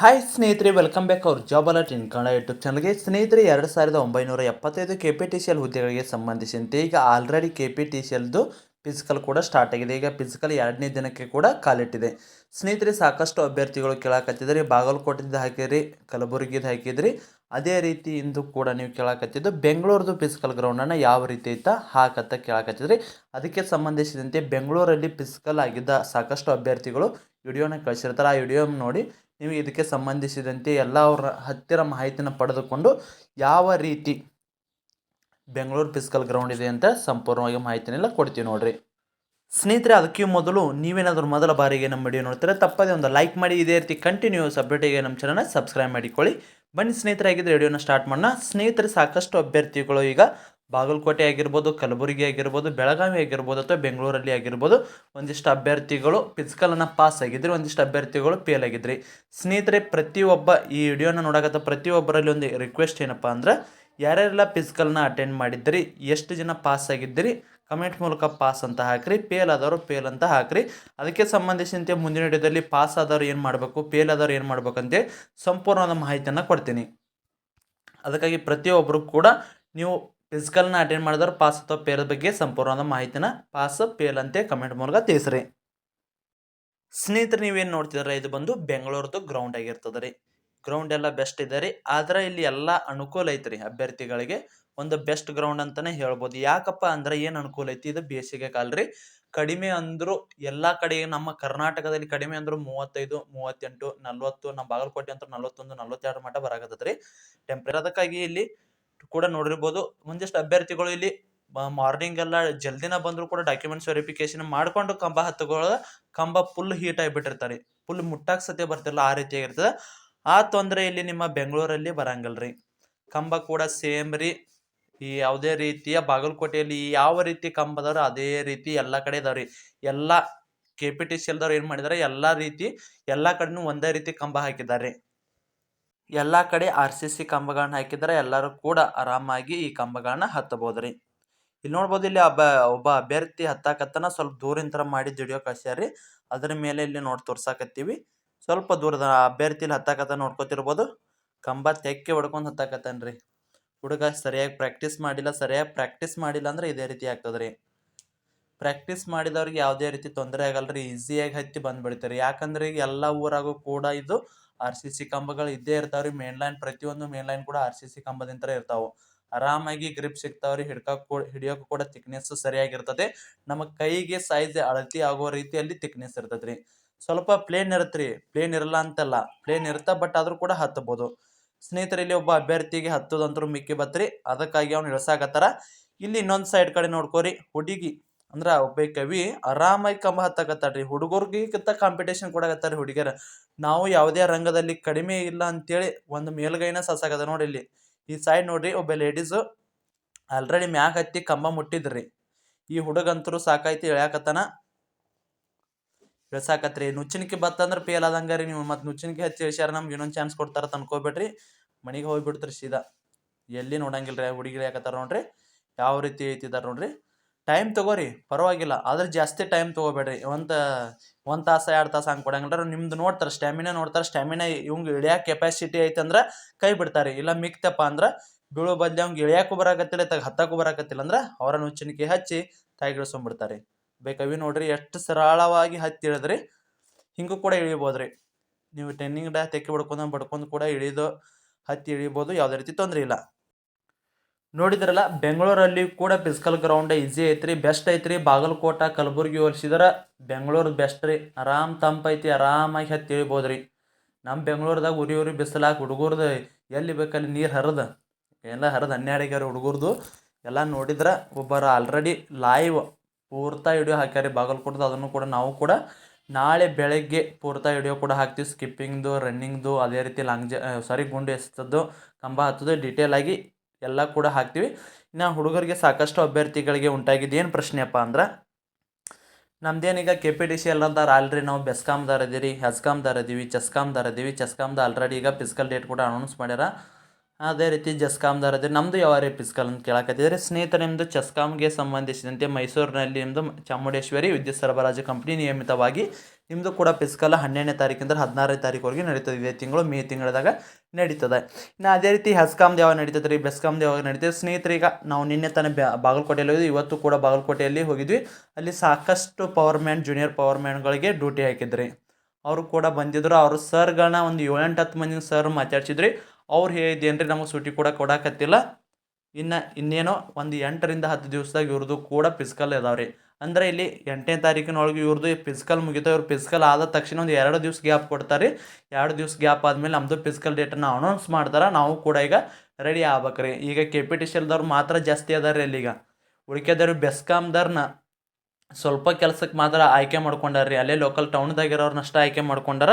Hi ಸ್ನೇಹಿತರೆ welcome back ಅವ್ರ job alert in Kannada YouTube ಚಾನಲ್ಗೆ ಸ್ನೇಹಿತರೆ, ಎರಡು ಸಾವಿರದ ಒಂಬೈನೂರ ಎಪ್ಪತ್ತೈದು K P T C L ಹುದ್ದೆಗಳಿಗೆ ಸಂಬಂಧಿಸಿದಂತೆ ಈಗ already K P T C ಎಲ್ದು physical ಕೂಡ ಸ್ಟಾರ್ಟ್ ಆಗಿದೆ. ಈಗ ಫಿಸಿಕಲ್ ಎರಡನೇ ದಿನಕ್ಕೆ ಕೂಡ ಕಾಲಿಟ್ಟಿದೆ ಸ್ನೇಹಿತರೆ, ಸಾಕಷ್ಟು ಅಭ್ಯರ್ಥಿಗಳು ಕೇಳಾಕತ್ತಿದ್ರಿ ಬಾಗಲಕೋಟೆಯಿಂದ ಹಾಕಿದ್ರಿ ಕಲಬುರಗಿದ ಹಾಕಿದ್ರಿ, ಅದೇ ರೀತಿ ಇಂದು ಕೂಡ ನೀವು ಕೇಳಾಕತ್ತಿದ್ದು ಬೆಂಗಳೂರದು ಫಿಸಿಕಲ್ ಗ್ರೌಂಡನ್ನು ಯಾವ ರೀತಿ ಐತ ಹಾಕತ್ತ ಕೇಳಾಕತ್ತಿದ್ರಿ. ಅದಕ್ಕೆ ಸಂಬಂಧಿಸಿದಂತೆ ಬೆಂಗಳೂರಲ್ಲಿ ಫಿಸಿಕಲ್ ಆಗಿದ್ದ ಸಾಕಷ್ಟು ಅಭ್ಯರ್ಥಿಗಳು ವಿಡಿಯೋನ ಕಳಿಸಿರ್ತಾರೆ. ಆ ವಿಡಿಯೋ ನೋಡಿ ನೀವು ಇದಕ್ಕೆ ಸಂಬಂಧಿಸಿದಂತೆ ಎಲ್ಲ ಅವರ ಹತ್ತಿರ ಮಾಹಿತಿನ ಪಡೆದುಕೊಂಡು ಯಾವ ರೀತಿ ಬೆಂಗಳೂರು ಫಿಸಿಕಲ್ ಗ್ರೌಂಡ್ ಇದೆ ಅಂತ ಸಂಪೂರ್ಣವಾಗಿ ಮಾಹಿತಿನೆಲ್ಲ ಕೊಡ್ತೀವಿ ನೋಡಿರಿ. ಸ್ನೇಹಿತರೆ, ಅದಕ್ಕೆ ಮೊದಲು ನೀವೇನಾದರೂ ಮೊದಲ ಬಾರಿಗೆ ನಮ್ಮ ವಿಡಿಯೋ ನೋಡ್ತಾರೆ, ತಪ್ಪದೇ ಒಂದು ಲೈಕ್ ಮಾಡಿ, ಇದೇ ರೀತಿ ಕಂಟಿನ್ಯೂಸ್ ಅಪ್ಡೇಟಿಗೆ ನಮ್ಮ ಚಾನಲ್ನ ಸಬ್ಸ್ಕ್ರೈಬ್ ಮಾಡಿಕೊಳ್ಳಿ. ಬನ್ನಿ ಸ್ನೇಹಿತರಾಗಿದ್ದರೆ ವಿಡಿಯೋನ ಸ್ಟಾರ್ಟ್ ಮಾಡೋಣ. ಸ್ನೇಹಿತರೆ, ಸಾಕಷ್ಟು ಅಭ್ಯರ್ಥಿಗಳು ಈಗ ಬಾಗಲಕೋಟೆ ಆಗಿರ್ಬೋದು, ಕಲಬುರಗಿ ಆಗಿರ್ಬೋದು, ಬೆಳಗಾವಿ ಆಗಿರ್ಬೋದು ಅಥವಾ ಬೆಂಗಳೂರಲ್ಲಿ ಆಗಿರ್ಬೋದು ಒಂದಿಷ್ಟು ಅಭ್ಯರ್ಥಿಗಳು ಫಿಸಿಕಲನ್ನು ಪಾಸ್ ಆಗಿದ್ರಿ, ಒಂದಿಷ್ಟು ಅಭ್ಯರ್ಥಿಗಳು ಫೇಲ್ ಆಗಿದ್ರಿ. ಸ್ನೇಹಿತರೆ, ಪ್ರತಿಯೊಬ್ಬ ಈ ವಿಡಿಯೋನ ನೋಡಕತ್ತ ಪ್ರತಿಯೊಬ್ಬರಲ್ಲಿ ಒಂದು ರಿಕ್ವೆಸ್ಟ್ ಏನಪ್ಪ ಅಂದ್ರೆ, ಯಾರ್ಯಾರೆಲ್ಲ ಫಿಸಿಕಲ್ನ ಅಟೆಂಡ್ ಮಾಡಿದ್ರಿ, ಎಷ್ಟು ಜನ ಪಾಸ್ ಆಗಿದ್ದೀರಿ ಕಮೆಂಟ್ ಮೂಲಕ ಪಾಸ್ ಅಂತ ಹಾಕ್ರಿ ಫೇಲ್ ಆದವರು ಫೇಲ್ ಅಂತ ಹಾಕ್ರಿ. ಅದಕ್ಕೆ ಸಂಬಂಧಿಸಿದಂತೆ ಮುಂದಿನ ವಿಡಿಯೋದಲ್ಲಿ ಪಾಸ್ ಆದವ್ರು ಏನು ಮಾಡಬೇಕು ಫೇಲ್ ಆದವ್ರು ಏನು ಮಾಡ್ಬೇಕಂತೆ ಸಂಪೂರ್ಣವಾದ ಮಾಹಿತಿಯನ್ನು ಕೊಡ್ತೀನಿ. ಅದಕ್ಕಾಗಿ ಪ್ರತಿಯೊಬ್ಬರು ಕೂಡ ನೀವು ಫಿಸಿಕಲ್ನ ಅಟೆಂಡ್ ಮಾಡಿದ್ರೆ ಪಾಸ್ ಅಥವಾ ಫೇಲ್ ಬಗ್ಗೆ ಸಂಪೂರ್ಣವಾದ ಮಾಹಿತಿನ ಪಾಸ್ ಫೇಲ್ ಅಂತೆ ಕಮೆಂಟ್ ಮೂಲಕ ತಿಳಿಸ್ರಿ. ಸ್ನೇಹಿತರೆ, ನೀವೇನು ನೋಡ್ತಿದ್ರೆ ಇದು ಬಂದು ಬೆಂಗಳೂರದು ಗ್ರೌಂಡ್ ಆಗಿರ್ತದೆ ರೀ. ಗ್ರೌಂಡ್ ಎಲ್ಲ ಬೆಸ್ಟ್ ಇದೆ ರೀ. ಆದ್ರೆ ಇಲ್ಲಿ ಎಲ್ಲ ಅನುಕೂಲ ಐತ್ರಿ ಅಭ್ಯರ್ಥಿಗಳಿಗೆ. ಒಂದು ಬೆಸ್ಟ್ ಗ್ರೌಂಡ್ ಅಂತಾನೆ ಹೇಳ್ಬೋದು. ಯಾಕಪ್ಪ ಅಂದ್ರೆ ಏನು ಅನುಕೂಲ ಐತಿ? ಇದು ಬೇಸಿಗೆ ಕಾಲ ರೀ. ಕಡಿಮೆ ಅಂದ್ರು ಎಲ್ಲ ಕಡೆ, ನಮ್ಮ ಕರ್ನಾಟಕದಲ್ಲಿ ಕಡಿಮೆ ಅಂದ್ರು ಮೂವತ್ತೈದು, ಮೂವತ್ತೆಂಟು, ನಲ್ವತ್ತು, ನಮ್ಮ ಬಾಗಲಕೋಟೆ ಅಂತ ನಲ್ವತ್ತೊಂದು, ನಲ್ವತ್ತೆರಡು ಮಟ್ಟ ಬರಾಕತ್ತೈತ್ರಿ. ಟೆಂಪ್ರೇಚರ್ ಅದಕ್ಕಾಗಿ ಇಲ್ಲಿ ಕೂಡ ನೋಡಿರ್ಬೋದು. ಒಂದಿಷ್ಟು ಅಭ್ಯರ್ಥಿಗಳು ಇಲ್ಲಿ ಮಾರ್ನಿಂಗ್ ಎಲ್ಲ ಜಲ್ದಿನ ಬಂದರೂ ಕೂಡ ಡಾಕ್ಯುಮೆಂಟ್ಸ್ ವೆರಿಫಿಕೇಶನ್ ಮಾಡ್ಕೊಂಡು ಕಂಬ ಹತ್ತುಗಳ ಕಂಬ ಫುಲ್ ಹೀಟ್ ಆಗಿಬಿಟ್ಟಿರ್ತಾರೆ. ಫುಲ್ ಮುಟ್ಟಾಕ್ ಸತ್ಯ ಬರ್ತಿರಲ್ಲ ಆ ರೀತಿಯಾಗಿರ್ತದೆ ಆ ತೊಂದರೆ ಇಲ್ಲಿ ನಿಮ್ಮ ಬೆಂಗಳೂರಲ್ಲಿ ಬರಂಗಲ್ರಿ. ಕಂಬ ಕೂಡ ಸೇಮ್ ರೀ. ಈ ಯಾವುದೇ ರೀತಿಯ ಬಾಗಲಕೋಟೆಯಲ್ಲಿ ಯಾವ ರೀತಿ ಕಂಬ ಅದೇ ರೀತಿ ಎಲ್ಲ ಕಡೆ ಇದಾವ್ರಿ ಎಲ್ಲ ಕೆ ಪಿ ಟಿ ಸಿ ಎಲ್ದವ್ರು ಏನು ಮಾಡಿದ್ದಾರೆ ಎಲ್ಲ ರೀತಿ, ಎಲ್ಲ ಕಡೆನೂ ಒಂದೇ ರೀತಿ ಕಂಬ ಹಾಕಿದ್ದಾರೆ. ಎಲ್ಲ ಕಡೆ ಆರ್ ಸಿ ಸಿ ಕಂಬಗಳನ್ನ ಹಾಕಿದ್ರೆ ಎಲ್ಲರೂ ಕೂಡ ಆರಾಮಾಗಿ ಈ ಕಂಬಗಳನ್ನ ಹತ್ತಬಹುದ್ರಿ. ಇಲ್ಲಿ ನೋಡ್ಬೋದು ಇಲ್ಲಿ ಒಬ್ಬ ಒಬ್ಬ ಅಭ್ಯರ್ಥಿ ಹತ್ತಾಕತ್ತನ ಸ್ವಲ್ಪ ದೂರಿನ ಥರ ಮಾಡಿ ವಿಡಿಯೋ ಕಳ್ಸ್ಯಾರ್ರಿ ಅದ್ರ ಮೇಲೆ ಇಲ್ಲಿ ನೋಡಿ ತೋರ್ಸಾಕತ್ತೀವಿ. ಸ್ವಲ್ಪ ದೂರದ ಅಭ್ಯರ್ಥಿಲಿ ಹತ್ತಾಕತ್ತ ನೋಡ್ಕೋತಿರ್ಬೋದು. ಕಂಬ ತೆಕ್ಕೆ ಹೊಡ್ಕೊಂಡು ಹತ್ತಾಕತ್ತಾನ್ರಿ. ಹುಡುಗ ಸರಿಯಾಗಿ ಪ್ರಾಕ್ಟೀಸ್ ಮಾಡಿಲ್ಲ, ಸರಿಯಾಗಿ ಪ್ರಾಕ್ಟೀಸ್ ಮಾಡಿಲ್ಲ ಅಂದ್ರೆ ಇದೇ ರೀತಿ ಆಗ್ತದ್ರಿ. ರೀ ಪ್ರಾಕ್ಟೀಸ್ ಮಾಡಿದವ್ರಿಗೆ ಯಾವುದೇ ರೀತಿ ತೊಂದರೆ ಆಗಲ್ಲ ರೀ ಈಸಿಯಾಗಿ ಹತ್ತಿ ಬಂದ್ಬಿಡ್ತಾರೆ. ಯಾಕಂದ್ರೆ ಈಗ ಎಲ್ಲ ಊರಾಗೂ ಕೂಡ ಇದು ಆರ್ ಸಿ ಸಿ ಕಂಬಗಳು ಇದ್ದೇ ಇರ್ತಾವ್ರಿ ಮೇನ್ ಲೈನ್ ಪ್ರತಿಯೊಂದು ಮೇನ್ ಲೈನ್ ಕೂಡ ಆರ್ ಸಿ ಸಿ ಕಂಬದಿಂತರ ಇರ್ತಾವೆ. ಆರಾಮಾಗಿ ಗ್ರಿಪ್ ಸಿಗ್ತಾವ್ರಿ, ಹಿಡ್ಕಕ್ ಕೂಡ, ಹಿಡಿಯೋಕೆ ಕೂಡ ತಿಕ್ನೆಸ್ ಸರಿಯಾಗಿರ್ತದೆ. ನಮ್ಮ ಕೈಗೆ ಸೈಜ್ ಅಳತಿ ಆಗೋ ರೀತಿಯಲ್ಲಿ ತಿಕ್ನೆಸ್ ಇರ್ತದ್ರಿ. ಸ್ವಲ್ಪ ಪ್ಲೇನ್ ಇರತ್ರಿ ಪ್ಲೇನ್ ಇರಲ್ಲ ಅಂತಲ್ಲ ಪ್ಲೇನ್ ಇರ್ತಾ ಬಟ್ ಆದ್ರೂ ಕೂಡ ಹತ್ತಬಹುದು ಸ್ನೇಹಿತರೆ ಇಲ್ಲಿ ಒಬ್ಬ ಅಭ್ಯರ್ಥಿಗೆ ಹತ್ತದಂತರೂ ಮಿಕ್ಕಿ ಬತ್ರಿ, ಅದಕ್ಕಾಗಿ ಅವ್ನು ಇಳಿಸಾಕತ್ತಾರ. ಇಲ್ಲಿ ಇನ್ನೊಂದು ಸೈಡ್ ಕಡೆ ನೋಡ್ಕೋರಿ, ಹುಡುಗಿ ಅಂದ್ರ ಒಬ್ಬ ಕವಿ ಆರಾಮಾಗಿ ಕಂಬ ಹತ್ತಕತ್ತಾಡ್ರಿ ಹುಡುಗರ್ಗಿಂತ ಕಾಂಪಿಟೇಷನ್ ಕೊಡಕತ್ತಾರ ಹುಡುಗಿಯರ, ನಾವು ಯಾವುದೇ ರಂಗದಲ್ಲಿ ಕಡಿಮೆ ಇಲ್ಲ ಅಂತೇಳಿ ಒಂದು ಮೇಲ್ಗೈನ ಸಾಸಕದ ನೋಡಿ ಇಲ್ಲಿ. ಈ ಸೈಡ್ ನೋಡ್ರಿ, ಒಬ್ಬ ಲೇಡೀಸು ಆಲ್ರೆಡಿ ಮ್ಯಾಗ ಹತ್ತಿ ಕಂಬ ಮುಟ್ಟಿದ್ರಿ, ಈ ಹುಡುಗಂತರೂ ಸಾಕಾಯ್ತಿ ಇಳ್ಯಾಕತ್ತಾನ ಇಳ್ಸಾಕತ್ರಿ ನುಚ್ಚಿನಕಿ ಬತ್ತಂದ್ರೆ ಫೇಲ್ ಆದಂಗ ರೀ ನೀವು, ಮತ್ತೆ ನುಚ್ಚಿನಕಿ ಹಚ್ಚಿ ಇಳಿಸ್ಯಾರ ನಮ್ಗೆ ಇನ್ನೊಂದು ಚಾನ್ಸ್ ಕೊಡ್ತಾರ ಅನ್ಕೋಬೇಡ್ರಿ ಮನೆಗೆ ಹೋಗ್ಬಿಡ್ತ್ರಿ ಸೀದಾ. ಎಲ್ಲಿ ನೋಡಂಗಿಲ್ಲ ರೀ ಹುಡುಗಿ ಯಾಕತ್ತಾರ ನೋಡ್ರಿ, ಯಾವ ರೀತಿ ಐತಿದಾರ ನೋಡ್ರಿ ಟೈಮ್ ತಗೋರಿ, ಪರವಾಗಿಲ್ಲ. ಆದ್ರೆ ಜಾಸ್ತಿ ಟೈಮ್ ತೊಗೋಬೇಡ್ರಿ. ಒಂದು ಒಂದು ತಾಸು, ಎರಡು ತಾಸು ಹಂಗೆ ಕೊಡಂಗಿಲ್ಲ. ನಿಮ್ದು ನೋಡ್ತಾರೆ ಸ್ಟ್ಯಾಮಿನಾ ನೋಡ್ತಾರೆ. ಸ್ಟ್ಯಾಮಿನಾ ಇವಂಗೆ ಇಳಿಯೋ ಕೆಪಾಸಿಟಿ ಐತಂದ್ರೆ ಕೈ ಬಿಡ್ತಾರೆ. ಇಲ್ಲ ಮಿಕ್ತಪ್ಪ ಅಂದ್ರೆ ಬೀಳೋ ಬದಲು ಅವ್ಗೆ ಇಳಿಯೋಕ್ಕೂ ಬರಾಕತ್ತಿಲ್ಲ ತಗ ಹತ್ತಕ್ಕೂ ಬರಾಕತ್ತಿಲ್ಲ ಅಂದ್ರೆ ಅವರನ್ನು ಉಚ್ಚನಿಕೆ ಹಚ್ಚಿ ತಾಯಿಗಿಳಿಸ್ಕೊಂಡ್ಬಿಡ್ತಾರೆ ಬೇಕವಿ ನೋಡ್ರಿ, ಎಷ್ಟು ಸರಳವಾಗಿ ಹತ್ತಿ ಇಳಿದ್ರಿ. ಹಿಂಗೂ ಕೂಡ ಇಳಿಬೋದ್ರಿ. ನೀವು ಟೆನ್ನಿಂಗ್ ಡಾ ತೆಕ್ಕಿ ಬಡ್ಕೊಂಡು ಬಡ್ಕೊಂಡು ಕೂಡ ಇಳಿದು ಹತ್ತಿ ಇಳಿಬೋದು. ಯಾವುದೇ ರೀತಿ ತೊಂದರೆ ಇಲ್ಲ. ನೋಡಿದ್ರಲ್ಲ, ಬೆಂಗಳೂರಲ್ಲಿ ಕೂಡ ಫಿಸಿಕಲ್ ಗ್ರೌಂಡ್ ಈಸಿ ಐತ್ರಿ ಬೆಸ್ಟ್ ಐತ್ರಿ. ಬಾಗಲಕೋಟ, ಕಲಬುರ್ಗಿ ಹೋಲಿಸಿದ್ರೆ ಬೆಂಗಳೂರು ಬೆಸ್ಟ್ ರೀ. ಆರಾಮ್ ತಂಪೈತಿ, ಆರಾಮಾಗಿ ಹತ್ತಿ ರೀ ನಮ್ಮ ಬೆಂಗಳೂರದಾಗ ಉರಿ ಉರಿ ಬಿಸಿಲಾಗ ಹುಡುಗರ್ದು ಎಲ್ಲಿ ಬೇಕಲ್ಲಿ ನೀರು ಹರಿದ, ಎಲ್ಲ ಹರಿದು ಹನ್ನೆರಡಿಗಾರ ಹುಡುಗರ್ದು. ಎಲ್ಲ ನೋಡಿದ್ರೆ ಒಬ್ಬರು ಆಲ್ರೆಡಿ ಲೈವ್ ಪೂರ್ತ ವಿಡಿಯೋ ಹಾಕ್ಯಾರಿ ಬಾಗಲಕೋಟದ, ಅದನ್ನು ಕೂಡ ನಾವು ಕೂಡ ನಾಳೆ ಬೆಳಗ್ಗೆ ಪೂರ್ತ ವಿಡಿಯೋ ಕೂಡ ಹಾಕ್ತೀವಿ. ಸ್ಕಿಪ್ಪಿಂಗ್ದು ರನ್ನಿಂಗ್ದು ಅದೇ ರೀತಿ ಲಾಂಗ್ ಜ ಸಾರಿ ಗುಂಡು ಎಸ್ತದ್ದು ಕಂಬ ಹತ್ತದು ಡೀಟೇಲಾಗಿ ಎಲ್ಲ ಕೂಡ ಹಾಕ್ತೀವಿ. ಇನ್ನು ಹುಡುಗರಿಗೆ ಸಾಕಷ್ಟು ಅಭ್ಯರ್ಥಿಗಳಿಗೆ ಉಂಟಾಗಿದ್ದು ಏನು ಪ್ರಶ್ನೆಯಪ್ಪ ಅಂದ್ರೆ ನಮ್ದೇನೀಗ ಕೆ ಪಿ ಡಿ ಸಿ ಎಲ್ಲದಾರ ಆಲ್ರೆಡಿ ನಾವು ಬೆಸ್ಕಾಮ್ದಾರ ಇದೀರಿ ಹೆಸ್ಕಾಮ್ದಾರ ಇದೀವಿ ಚೆಸ್ಕಾಮ್ದಾರ ಇದೀವಿ ಚೆಸ್ಕಾಮ್ದ ಆಲ್ರೆಡಿ ಈಗ ಫಿಸಿಕಲ್ ಡೇಟ್ ಕೂಡ ಅನೌನ್ಸ್ ಮಾಡ್ಯಾರ. ಅದೇ ರೀತಿ ಜಸ್ಕಾಮ್ದಾರ ಅದೇ ನಮ್ಮದು ಯಾವ ರೀ ಪಿಸ್ಕಲ್ ಅಂತ ಕೇಳಕತ್ತಿದ್ರೆ, ಸ್ನೇಹಿತರೆ ನಿಮ್ಮದು ಚೆಸ್ಕಾಮ್ಗೆ ಸಂಬಂಧಿಸಿದಂತೆ ಮೈಸೂರಿನಲ್ಲಿ ನಿಮ್ಮದು ಚಾಮುಂಡೇಶ್ವರಿ ವಿದ್ಯುತ್ ಸರಬರಾಜು ಕಂಪ್ನಿ ನಿಯಮಿತವಾಗಿ ನಿಮ್ಮದು ಕೂಡ ಪಿಸ್ಕಲ್ ಹನ್ನೆರಡನೇ ತಾರೀಕಿಂದ ಹದಿನಾರನೇ ತಾರೀಕುವರೆಗೆ ನಡೀತದೆ. ಇದೇ ತಿಂಗಳು ಮೇ ತಿಂಗಳದಾಗ ನಡೀತದೆ. ಇನ್ನು ಅದೇ ರೀತಿ ಹೆಸ್ಕಾಮ್ದು ಯಾವಾಗ ನಡೀತದೆ ರೀ? ಬೆಸ್ಕಾಮ್ದು ಯಾವಾಗ ನಡೀತದೆ? ಸ್ನೇಹಿತರೆ, ಈಗ ನಾವು ನಿನ್ನೆ ತಾನೇ ಬ್ಯಾ, ಬಾಗಲಕೋಟೆಯಲ್ಲಿ ಹೋಗಿದ್ವಿ. ಇವತ್ತು ಕೂಡ ಬಾಗಲಕೋಟೆಯಲ್ಲಿ ಹೋಗಿದ್ವಿ. ಅಲ್ಲಿ ಸಾಕಷ್ಟು ಪವರ್ ಮ್ಯಾನ್ ಜೂನಿಯರ್ ಪವರ್ ಮ್ಯಾನ್ಗಳಿಗೆ ಡ್ಯೂಟಿ ಹಾಕಿದ್ರಿ. ಅವರು ಕೂಡ ಬಂದಿದ್ರು. ಅವರು ಸರ್ಗಳನ್ನ ಒಂದು ಏಳೆಂಟು ಹತ್ತು ಮಂದಿ ಸರ್ ಮಾತಾಡ್ಸಿದ್ರಿ. ಅವ್ರು ಹೇಳಿದ್ದೇನು ರೀ ನಮಗೆ ಸೂಟಿ ಕೂಡ ಕೊಡಕತ್ತಿಲ್ಲ. ಇನ್ನು ಇನ್ನೇನೋ ಒಂದು ಎಂಟರಿಂದ ಹತ್ತು ದಿವ್ಸದಾಗ ಇವ್ರದ್ದು ಕೂಡ ಫಿಸ್ಕಲ್ ಇದಾವೆ ರೀ ಅಂದರೆ ಇಲ್ಲಿ ಎಂಟನೇ ತಾರೀಕಿನೊಳಗೆ ಇವ್ರದ್ದು ಫಿಸ್ಕಲ್ ಮುಗಿತಾವೆ ಇವ್ರು ಫಿಸ್ಕಲ್ ಆದ ತಕ್ಷಣ ಒಂದು ಎರಡು ದಿವ್ಸ ಗ್ಯಾಪ್ ಕೊಡ್ತಾರೆ. ಎರಡು ದಿವ್ಸ ಗ್ಯಾಪ್ ಆದಮೇಲೆ ನಮ್ಮದು ಫಿಸ್ಕಲ್ ಡೇಟನ್ನು ಅನೌನ್ಸ್ ಮಾಡ್ತಾರೆ. ನಾವು ಕೂಡ ಈಗ ರೆಡಿ ಆಗ್ಬೇಕ್ರಿ. ರೀ ಈಗ ಕೆ ಪಿ ಟಿ ಸಿಲ್ದವ್ರು ಮಾತ್ರ ಜಾಸ್ತಿ ಅದಾರೆ ಅಲ್ಲಿಗ ಉಳಿಕೆದವ್ರು ಬೆಸ್ಕಾಮ್ದವ್ರನ್ನ ಸ್ವಲ್ಪ ಕೆಲಸಕ್ಕೆ ಮಾತ್ರ ಆಯ್ಕೆ ಮಾಡ್ಕೊಂಡಾರ ರೀ ಅಲ್ಲೇ ಲೋಕಲ್ ಟೌನ್ದಾಗಿರೋರ್ನಷ್ಟೇ ಆಯ್ಕೆ ಮಾಡ್ಕೊಂಡಾರ.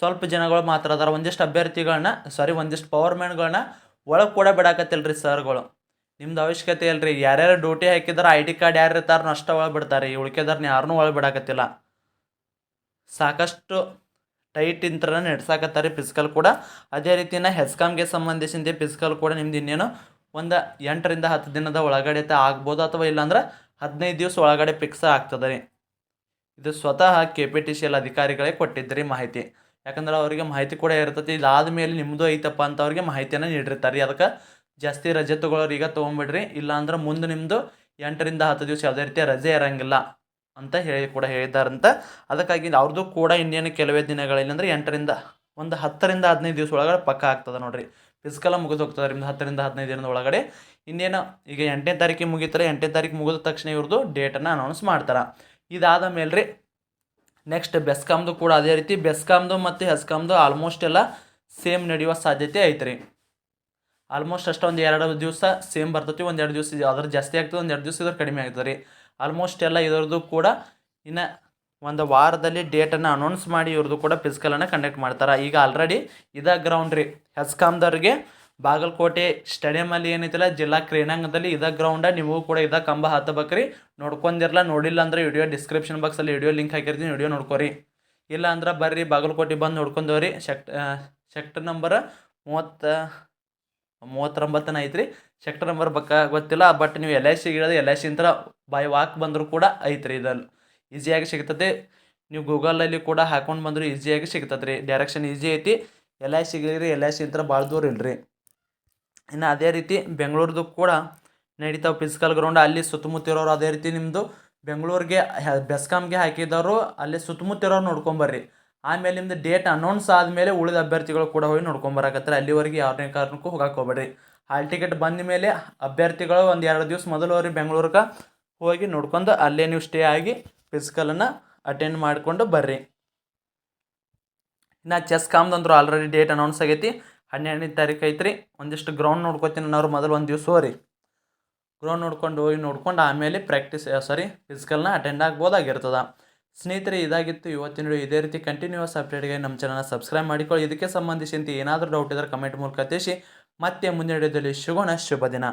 ಸ್ವಲ್ಪ ಜನಗಳು ಮಾತ್ರ ಅದಾರ. ಒಂದಿಷ್ಟು ಅಭ್ಯರ್ಥಿಗಳನ್ನ ಸಾರಿ ಒಂದಿಷ್ಟು ಪವರ್ ಮ್ಯಾನ್ಗಳನ್ನ ಒಳಗೆ ಕೂಡ ಬಿಡಾಕತ್ತಿಲ್ಲ ರೀ ಸರ್ಗಳು. ನಿಮ್ದು ಅವಶ್ಯಕತೆ ಇಲ್ಲ ರೀ ಯಾರ್ಯಾರು ಡ್ಯೂಟಿ ಹಾಕಿದಾರೆ ಐ ಡಿ ಕಾರ್ಡ್ ಯಾರು ಇರ್ತಾರನ್ನ ಅಷ್ಟೇ ಒಳಗೆ ಬಿಡ್ತಾರೆ. ಈ ಉಳ್ಕೆದಾರ್ನ ಯಾರನ್ನೂ ಒಳಗೆ ಬಿಡಾಕತ್ತಿಲ್ಲ. ಸಾಕಷ್ಟು ಟೈಟ್ ಇಂತರ ನಡೆಸಾಕತ್ತಾರೆ ಫಿಸಿಕಲ್ ಕೂಡ. ಅದೇ ರೀತಿನ ಹೆಸ್ಕಾಮ್ಗೆ ಸಂಬಂಧಿಸಿದ ಫಿಸಿಕಲ್ ಕೂಡ ನಿಮ್ದು ಇನ್ನೇನು ಒಂದು ಎಂಟರಿಂದ ಹತ್ತು ದಿನದ ಒಳಗಡೆ ತ ಆಗ್ಬೋದು ಅಥವಾ ಇಲ್ಲಾಂದ್ರೆ ಹದಿನೈದು ದಿವಸ ಒಳಗಡೆ ಫಿಕ್ಸ್ ಆಗ್ತದೆ ರೀ. ಇದು ಸ್ವತಃ K P T C L ಅಧಿಕಾರಿಗಳೇ ಕೊಟ್ಟಿದ್ರಿ ಮಾಹಿತಿ. ಯಾಕಂದ್ರೆ ಅವರಿಗೆ ಮಾಹಿತಿ ಕೂಡ ಇರ್ತೈತಿ. ಇದಾದ ಮೇಲೆ ನಿಮ್ಮದು ಐತಪ್ಪ ಅಂತ ಅವ್ರಿಗೆ ಮಾಹಿತಿಯನ್ನು ನೀಡಿರ್ತಾರೆ. ಅದಕ್ಕೆ ಜಾಸ್ತಿ ರಜೆ ತೊಗೊಳೋರು ಈಗ ತೊಗೊಂಬಿಡ್ರಿ. ಇಲ್ಲಾಂದ್ರೆ ಮುಂದೆ ನಿಮ್ಮದು ಎಂಟರಿಂದ ಹತ್ತು ದಿವಸ ಯಾವುದೇ ರೀತಿಯ ರಜೆ ಇರೋಂಗಿಲ್ಲ ಅಂತ ಹೇಳಿ ಕೂಡ ಹೇಳಿದ್ದಾರಂತ. ಅದಕ್ಕಾಗಿ ಅವ್ರದ್ದು ಕೂಡ ಇನ್ನೇನು ಕೆಲವೇ ದಿನಗಳಿಲ್ಲ ಅಂದರೆ ಎಂಟರಿಂದ ಒಂದು ಹತ್ತರಿಂದ ಹದಿನೈದು ದಿವಸ ಒಳಗಡೆ ಪಕ್ಕ ಆಗ್ತದೆ ನೋಡಿರಿ. ಫಿಸಿಕಲ್ ಮುಗಿದು ಹೋಗ್ತದೆ ನಿಮ್ದು ಹತ್ತರಿಂದ ಹದಿನೈದು ದಿನದ ಒಳಗಡೆ. ಇನ್ನೇನು ಈಗ ಎಂಟನೇ ತಾರೀಕಿಗೆ ಮುಗಿತಾರೆ ಎಂಟನೇ ತಾರೀಕು ಮುಗಿದ ತಕ್ಷಣ ಇವ್ರದ್ದು ಡೇಟನ್ನು ಅನೌನ್ಸ್ ಮಾಡ್ತಾರೆ. ಇದಾದ ಮೇಲೆ ರೀ ನೆಕ್ಸ್ಟ್ ಬೆಸ್ಕಾಮ್ದು ಕೂಡ ಅದೇ ರೀತಿ ಬೆಸ್ಕಾಮ್ದು ಮತ್ತು ಹೆಸ್ಕಾಮ್ದು ಆಲ್ಮೋಸ್ಟ್ ಎಲ್ಲ ಸೇಮ್ ನಡೆಯುವ ಸಾಧ್ಯತೆ ಐತ್ರಿ. ಆಲ್ಮೋಸ್ಟ್ ಅಷ್ಟೊಂದು ಎರಡು ದಿವಸ ಸೇಮ್ ಬರ್ತೈತಿ, ಒಂದು ಎರಡು ದಿವಸ ಅದ್ರ ಜಾಸ್ತಿ ಆಗ್ತದೆ, ಒಂದು ಎರಡು ದಿವಸ ಇದ್ರ ಕಡಿಮೆ ಆಗ್ತದೆ ರೀ. ಆಲ್ಮೋಸ್ಟ್ ಎಲ್ಲ ಇದರದ್ದು ಕೂಡ ಇನ್ನು ಒಂದು ವಾರದಲ್ಲಿ ಡೇಟನ್ನು ಅನೌನ್ಸ್ ಮಾಡಿ ಇವ್ರದ್ದು ಕೂಡ ಫಿಸಿಕಲನ್ನು ಕಂಡಕ್ಟ್ ಮಾಡ್ತಾರೆ. ಈಗ ಆಲ್ರೆಡಿ ಇದ ಗ್ರೌಂಡ್ ರೀ ಹೆಸ್ಕಾಮ್ದವ್ರಿಗೆ ಬಾಗಲಕೋಟೆ ಸ್ಟೇಡಿಯಮಲ್ಲಿ ಏನೈತಿಲ್ಲ ಜಿಲ್ಲಾ ಕ್ರೀಡಾಂಗಣದಲ್ಲಿ ಇದ ಗ್ರೌಂಡ ನೀವು ಕೂಡ ಇದ ಕಂಬ ಹತ್ತಬೇಕ್ರಿ. ನೋಡ್ಕೊಂಡಿರಲ್ಲ ನೋಡಿಲ್ಲ ಅಂದ್ರೆ ವಿಡಿಯೋ ಡಿಸ್ಕ್ರಿಪ್ಷನ್ ಬಾಕ್ಸಲ್ಲಿ ವಿಡಿಯೋ ಲಿಂಕ್ ಹಾಕಿರ್ತೀನಿ ವಿಡಿಯೋ ನೋಡ್ಕೊರಿ. ಇಲ್ಲ ಅಂದ್ರೆ ಬರ್ರಿ, ಬಾಗಲಕೋಟೆ ಬಂದು ನೋಡ್ಕೊಂಡವ್ರಿ ಸೆಕ್ಟ್ ಸೆಕ್ಟರ್ ನಂಬರ್ ಮೂವತ್ತ, ಮೂವತ್ತೊಂಬತ್ತನ ಐತ್ರಿ. ಸೆಕ್ಟರ್ ನಂಬರ್ ಬಕ್ಕ ಗೊತ್ತಿಲ್ಲ ಬಟ್ ನೀವು ಎಲ್ ಐ ಸಿ ಇಡೋದು ಎಲ್ ಐ ಸಿ ಅಂತ ಬೈ ವಾಕ್ ಬಂದರೂ ಕೂಡ ಐತ್ರಿ ಇದಲ್ಲಿ ಈಸಿಯಾಗಿ ಸಿಗ್ತದೆ ನೀವು ಗೂಗಲಲ್ಲಿ ಕೂಡ ಹಾಕೊಂಡು ಬಂದರೂ ಈಸಿಯಾಗಿ ಸಿಗ್ತದೆ ರೀ ಡೈರೆಕ್ಷನ್ ಈಸಿ ಐತಿ. ಎಲ್ ಐ ಸಿಗಿರಿ ಎಲ್ ಐ ಸಿ ಅಂತ ಭಾಳ ದೂರ ಇಲ್ರಿ. ಇನ್ನು ಅದೇ ರೀತಿ ಬೆಂಗಳೂರ್ದು ಕೂಡ ನಡೀತಾವೆ ಫಿಸಿಕಲ್ ಗ್ರೌಂಡ್ ಅಲ್ಲಿ ಸುತ್ತಮುತ್ತ ಇರೋರು ಅದೇ ರೀತಿ ನಿಮ್ಮದು ಬೆಂಗಳೂರಿಗೆ ಬೆಸ್ಕಾಮ್ಗೆ ಹಾಕಿದವರು ಅಲ್ಲಿ ಸುತ್ತಮುತ್ತ ಇರೋರು ನೋಡ್ಕೊಂಬರ್ರಿ. ಆಮೇಲೆ ನಿಮ್ದು ಡೇಟ್ ಅನೌನ್ಸ್ ಆದಮೇಲೆ ಉಳಿದ ಅಭ್ಯರ್ಥಿಗಳು ಕೂಡ ಹೋಗಿ ನೋಡ್ಕೊಂಬರಕತ್ತಾರೆ ಅಲ್ಲಿವರೆಗೆ ಯಾವುದೇ ಕಾರಣಕ್ಕೂ ಹೋಗಕ್ಕೆ ಹೋಗ್ಬೇಡ್ರಿ. ಹಾಲ್ ಟಿಕೆಟ್ ಬಂದ ಮೇಲೆ ಅಭ್ಯರ್ಥಿಗಳು ಒಂದು ಎರಡು ದಿವಸ ಮೊದಲು ಅವ್ರಿಗೆ ಬೆಂಗಳೂರಿಗೆ ಹೋಗಿ ನೋಡ್ಕೊಂಡು ಅಲ್ಲೇ ನೀವು ಸ್ಟೇ ಆಗಿ ಫಿಸಿಕಲನ್ನು ಅಟೆಂಡ್ ಮಾಡಿಕೊಂಡು ಬರ್ರಿ. ಇನ್ನು ಚೆಸ್ ಕಾಮ್ದಂದ್ರು ಆಲ್ರೆಡಿ ಡೇಟ್ ಅನೌನ್ಸ್ ಆಗೈತಿ. ಹನ್ನೆರಡನೇ ತಾರೀಕು ಐತ್ರಿ. ಒಂದಿಷ್ಟು ಗ್ರೌಂಡ್ ನೋಡ್ಕೊತೀನಿ ಅನ್ನೋರು ಮೊದಲು ಒಂದು ದಿವಸ ಹೋರಿ ಗ್ರೌಂಡ್ ನೋಡ್ಕೊಂಡು ಹೋಗಿ ನೋಡ್ಕೊಂಡು ಆಮೇಲೆ ಪ್ರಾಕ್ಟೀಸ್ ಸಾರಿ ಫಿಸಿಕಲ್ನ ಅಟೆಂಡ್ ಆಗ್ಬೋದಾಗಿರ್ತದೆ. ಸ್ನೇಹಿತರೆ, ಇದಾಗಿತ್ತು ಇವತ್ತಿನ ಇದೇ ರೀತಿ ಕಂಟಿನ್ಯೂಸ್ ಅಪ್ಡೇಟ್ಗೆ ನಮ್ಮ ಚಾನಲ್ನ ಸಬ್ಸ್ಕ್ರೈಬ್ ಮಾಡಿಕೊಳ್ಳಿ. ಇದಕ್ಕೆ ಸಂಬಂಧಿಸಿದಂತೆ ಏನಾದರೂ ಡೌಟ್ ಇದ್ದರೆ ಕಮೆಂಟ್ ಮೂಲಕ ತಿಳಿಸಿ. ಮತ್ತೆ ಮುಂದಿನ ವಿಡಿಯೋದಲ್ಲಿ ಶುಭ ದಿನ.